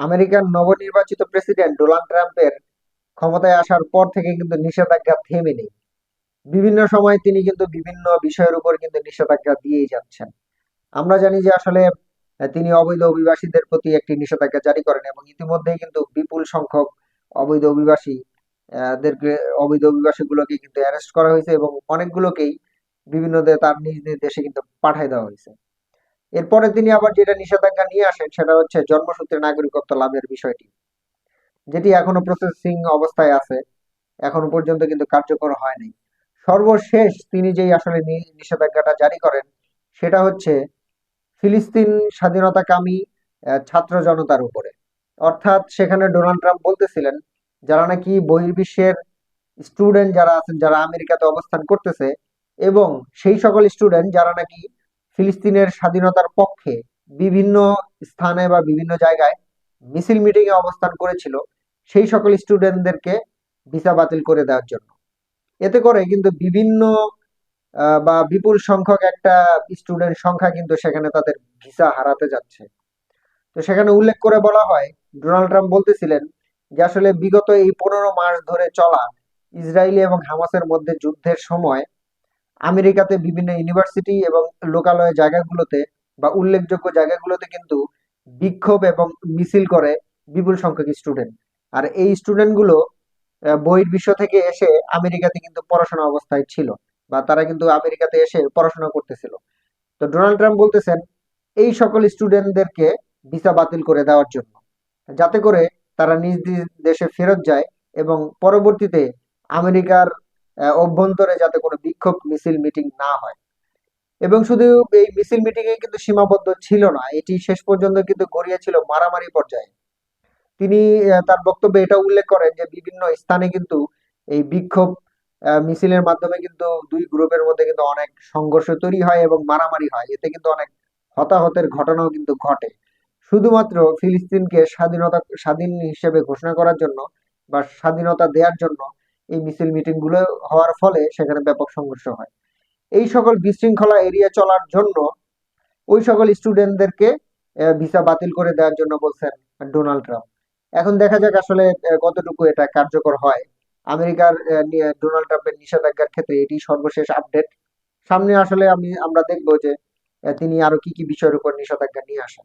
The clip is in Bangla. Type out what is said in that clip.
আমেরিকার নবনির্বাচিত প্রেসিডেন্ট ডোনাল্ড ট্রাম্পের ক্ষমতায় আসার পর থেকে কিন্তু নিষেধাজ্ঞা থেমে নেই। বিভিন্ন সময় তিনি কিন্তু বিভিন্ন বিষয়ের উপর কিন্তু নিষেধাজ্ঞা দিয়েই যাচ্ছেন। আমরা জানি যে আসলে তিনি অবৈধ অভিবাসীদের প্রতি একটি নিষেধাজ্ঞা জারি করেন এবং ইতিমধ্যেই কিন্তু বিপুল সংখ্যক অবৈধ অভিবাসী দেরকে অবৈধ অভিবাসীগুলোকে কিন্তু অ্যারেস্ট করা হয়েছে এবং অনেকগুলোকেই বিভিন্ন তার নিজ নিজ দেশে কিন্তু পাঠিয়ে দেওয়া হয়েছে। এরপরে তিনি আবার যেটা নিষেধাজ্ঞা নিয়ে আসেন, সেটা হচ্ছে জন্মসূত্রে নাগরিকত্ব লাভের বিষয়টি, যেটি এখনও প্রসেসিং অবস্থায় আছে, এখনও পর্যন্ত কিন্তু কার্যকর হয়নি। সর্বশেষ তিনি যেই আসলে নিষেধাজ্ঞাটা জারি করেন, সেটা হচ্ছে ফিলিস্তিন স্বাধীনতাকামী ছাত্র জনতার উপরে। অর্থাৎ সেখানে ডোনাল্ড ট্রাম্প বলতেছিলেন, যারা নাকি বহির্বিশ্বের স্টুডেন্ট যারা আছেন, যারা আমেরিকাতে অবস্থান করতেছে, এবং সেই সকল স্টুডেন্ট যারা নাকি ফিলিস্তিনের স্বাধীনতার পক্ষে বিভিন্ন স্থানে বা বিভিন্ন জায়গায় মিছিল মিটিং এ অবস্থান করেছিল সেই সকল স্টুডেন্টদেরকে ভিসা বাতিল করে দেওয়ার জন্য। এতে করে কিন্তু বিভিন্ন বা বিপুল সংখ্যক একটা স্টুডেন্ট সংখ্যা কিন্তু সেখানে তাদের ভিসা হারাতে যাচ্ছে। তো সেখানে উল্লেখ করে বলা হয়, ডোনাল্ড ট্রাম্প বলতেছিলেন যে আসলে বিগত এই পনেরো মাস ধরে চলা ইসরায়েলি এবং হামাসের মধ্যে যুদ্ধের সময় আমেরিকাতে বিভিন্ন ইউনিভার্সিটি এবং লোকালয় জায়গাগুলোতে বা উল্লেখযোগ্য জায়গাগুলোতে কিন্তু বিক্ষোভ এবং মিছিল করে বিপুল সংখ্যক স্টুডেন্ট। আর এই স্টুডেন্টগুলো বহির্বিশ্ব থেকে এসে আমেরিকাতে কিন্তু পড়াশোনা অবস্থায় ছিল বা তারা কিন্তু আমেরিকাতে এসে পড়াশোনা করতেছিল। তো ডোনাল্ড ট্রাম্প বলতেছেন, এই সকল স্টুডেন্টদেরকে ভিসা বাতিল করে দেওয়ার জন্য, যাতে করে তারা নিজ দেশে ফেরত যায় এবং পরবর্তীতে আমেরিকার অভ্যন্তরে যাতে কোনো বিক্ষোভ মিছিল মিটিং না হয়। এবং শুধু এই মিছিল মিটিং এ কিন্তু সীমাবদ্ধ ছিল না, এটি শেষ পর্যন্ত কিন্তু গড়িয়েছিল মারামারি পর্যায়ে। তিনি তার বক্তব্যে এটা উল্লেখ করেন যে বিভিন্ন স্থানে কিন্তু এই বিক্ষোভ মিছিলের মাধ্যমে কিন্তু দুই গ্রুপের মধ্যে কিন্তু অনেক সংঘর্ষ তৈরি হয় এবং মারামারি হয়। এতে কিন্তু অনেক হতাহতের ঘটনাও কিন্তু ঘটে। শুধুমাত্র ফিলিস্তিনকে স্বাধীনতা, স্বাধীন হিসেবে ঘোষণা করার জন্য বা স্বাধীনতা দেওয়ার জন্য এই মিছিল মিটিংগুলো হওয়ার ফলে সেখানে ব্যাপক সংঘর্ষ হয়। এই সকল বিশৃঙ্খলা এড়িয়ে চলার জন্য ওই সকল স্টুডেন্টদেরকে ভিসা বাতিল করে দেওয়ার জন্য বলছেন ডোনাল্ড ট্রাম্প এখন দেখা যাক আসলে কতটুকু এটা কার্যকর হয়। আমেরিকার ডোনাল্ড ট্রাম্পের নিষেধাজ্ঞার ক্ষেত্রে এটি সর্বশেষ আপডেট সামনে আসলে আমি, আমরা দেখব যে তিনি আরও কি কি বিষয়ের উপর নিষেধাজ্ঞা নিয়ে আসেন।